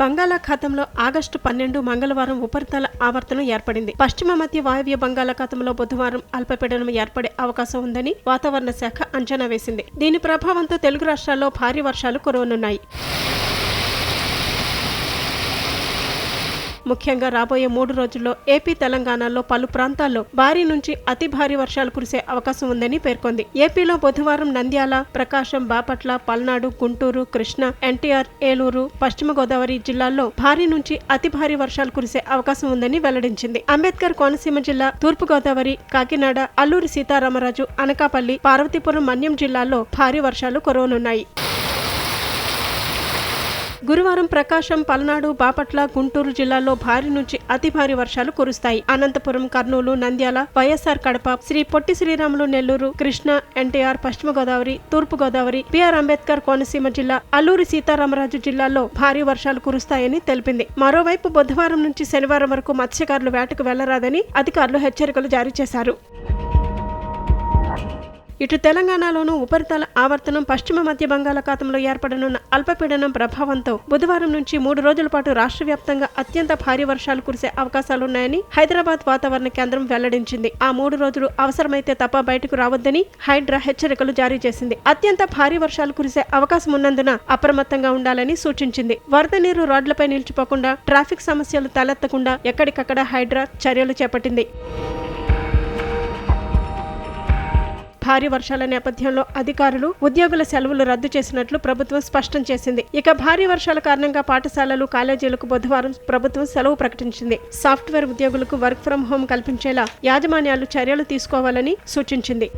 బంగాళాఖాతంలో ఆగస్టు పన్నెండు మంగళవారం ఉపరితల ఆవర్తనం ఏర్పడింది. పశ్చిమ మధ్య వాయువ్య బంగాళాఖాతంలో బుధవారం అల్పపీడనం ఏర్పడే అవకాశం ఉందని వాతావరణ శాఖ అంచనా వేసింది. దీని ప్రభావంతో తెలుగు రాష్ట్రాల్లో భారీ వర్షాలు కురవనున్నాయి. ముఖ్యంగా రాబోయే మూడు రోజుల్లో ఏపీ తెలంగాణలో పలు ప్రాంతాల్లో భారీ నుంచి అతి భారీ వర్షాలు కురిసే అవకాశం ఉందని పేర్కొంది. ఏపీలో బుధవారం నంద్యాల ప్రకాశం బాపట్ల పల్నాడు గుంటూరు కృష్ణ ఎన్టీఆర్ ఏలూరు పశ్చిమ గోదావరి జిల్లాల్లో భారీ నుంచి అతి భారీ వర్షాలు కురిసే అవకాశం ఉందని వెల్లడించింది. అంబేద్కర్ కోనసీమ జిల్లా తూర్పు గోదావరి కాకినాడ అల్లూరి సీతారామరాజు అనకాపల్లి పార్వతీపురం మన్యం జిల్లాల్లో భారీ వర్షాలు కురవనున్నాయి. గురువారం ప్రకాశం పల్నాడు బాపట్ల గుంటూరు జిల్లాల్లో భారీ నుంచి అతి భారీ వర్షాలు కురుస్తాయి. అనంతపురం కర్నూలు నంద్యాల వైఎస్ఆర్ కడప శ్రీ పొట్టి శ్రీరాములు నెల్లూరు కృష్ణ ఎన్టీఆర్ పశ్చిమ గోదావరి తూర్పు గోదావరి పిఆర్ అంబేద్కర్ కోనసీమ జిల్లా అల్లూరి సీతారామరాజు జిల్లాల్లో భారీ వర్షాలు కురుస్తాయని తెలిపింది. మరోవైపు బుధవారం నుంచి శనివారం వరకు మత్స్యకారులు వేటకు వెళ్ళరాదని అధికారులు హెచ్చరికలు జారీ చేశారు. ఇటు తెలంగాణలోనూ ఉపరితల ఆవర్తనం పశ్చిమ మధ్య బంగాళాఖాతంలో ఏర్పడనున్న అల్పపీడనం ప్రభావంతో బుధవారం నుంచి మూడు రోజుల పాటు రాష్ట్ర వ్యాప్తంగా అత్యంత భారీ వర్షాలు కురిసే అవకాశాలున్నాయని హైదరాబాద్ వాతావరణ కేంద్రం వెల్లడించింది. ఆ మూడు రోజులు అవసరమైతే తప్ప బయటకు రావద్దని హైడ్రా హెచ్చరికలు జారీ చేసింది. అత్యంత భారీ వర్షాలు కురిసే అవకాశం ఉన్నందున అప్రమత్తంగా ఉండాలని సూచించింది. వరద నీరు రోడ్లపై నిలిచిపోకుండా ట్రాఫిక్ సమస్యలు తలెత్తకుండా ఎక్కడికక్కడ హైడ్రా చర్యలు చేపట్టింది. భారీ వర్షాల నేపథ్యంలో అధికారులు ఉద్యోగుల సెలవులు రద్దు చేసినట్లు ప్రభుత్వం స్పష్టం చేసింది. ఇక భారీ వర్షాల కారణంగా పాఠశాలలు కాలేజీలకు బుధవారం ప్రభుత్వం సెలవు ప్రకటించింది. సాఫ్ట్వేర్ ఉద్యోగులకు వర్క్ ఫ్రం హోం కల్పించేలా యాజమాన్యాలు చర్యలు తీసుకోవాలని సూచించింది.